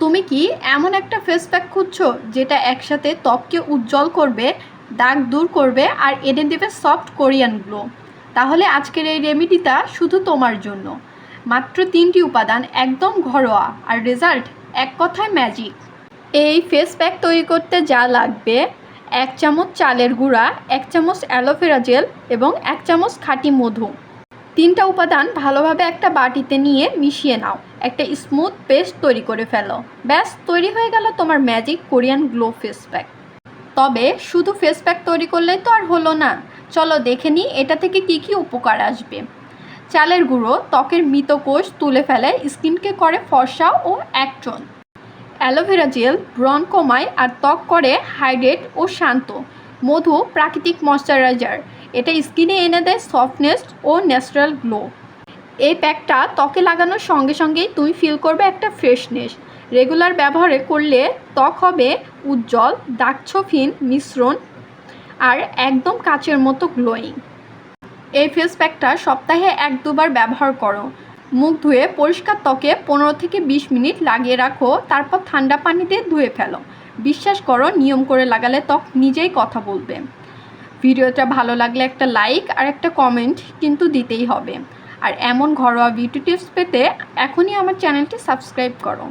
তুমি কি এমন একটা ফেস প্যাক খুঁজছো যেটা একসাথে ত্বককে উজ্জ্বল করবে, দাগ দূর করবে আর এনে দেবে সফট কোরিয়ান গ্লো তাহলে আজকের এই রেমেডিটা শুধু তোমার জন্য। মাত্র তিনটি উপাদান, একদম ঘরোয়া। আর রেজাল্ট এক কথায় ম্যাজিক এই ফেস প্যাক তৈরি করতে যা লাগবে, এক চামচ চালের গুঁড়া, এক চামচ অ্যালোভেরা জেল এবং এক চামচ খাঁটি মধু। তিনটা উপাদান ভালোভাবে একটা বাটিতে নিয়ে মিশিয়ে নাও। একটা স্মুথ পেস্ট তৈরি করে ফেলো। ব্যাস, তৈরি হয়ে গেল তোমার magic Korean glow face pack তবে শুধু ফেস প্যাক তৈরি করলেই তো আর হলো না। চলো দেখে নিই এটা থেকে কি কি উপকার আসবে। চালের গুঁড়ো, ত্বকের মৃত কোষ তুলে ফেলে, স্কিনকে করে ফর্সা ও অ্যাকটন অ্যালোভেরা জেল ব্রণ কমায় আর ত্বক করে হাইড্রেট ও শান্ত। মধু, প্রাকৃতিক ময়শ্চারাইজার। এটা স্কিনে এনে দেয় সফটনেস ও ন্যাচারাল গ্লো। এই প্যাকটা ত্বকে লাগানোর সঙ্গে সঙ্গেই তুমি ফিল করবে একটা ফ্রেশনেস রেগুলার ব্যবহারে করলে ত্বক হবে উজ্জ্বল, দাগছফিন, মিশ্রণ আর একদম কাচের মতো গ্লোয়িং এই ফেস প্যাকটা সপ্তাহে এক দুবার ব্যবহার করো। মুখ ধুয়ে পরিষ্কার ত্বকে পনেরো থেকে বিশ মিনিট লাগিয়ে রাখো, তারপর ঠান্ডা পানিতে ধুয়ে ফেলো। বিশ্বাস করো, নিয়ম করে লাগালে ত্বক নিজেই কথা বলবে। ভিডিওটা ভালো লাগলে একটা লাইক আর একটা কমেন্ট কিন্তু দিতেই হবে। আর এমন ঘরোয়া বিউটি টিপস পেতে এখনই আমার চ্যানেলটি সাবস্ক্রাইব করো।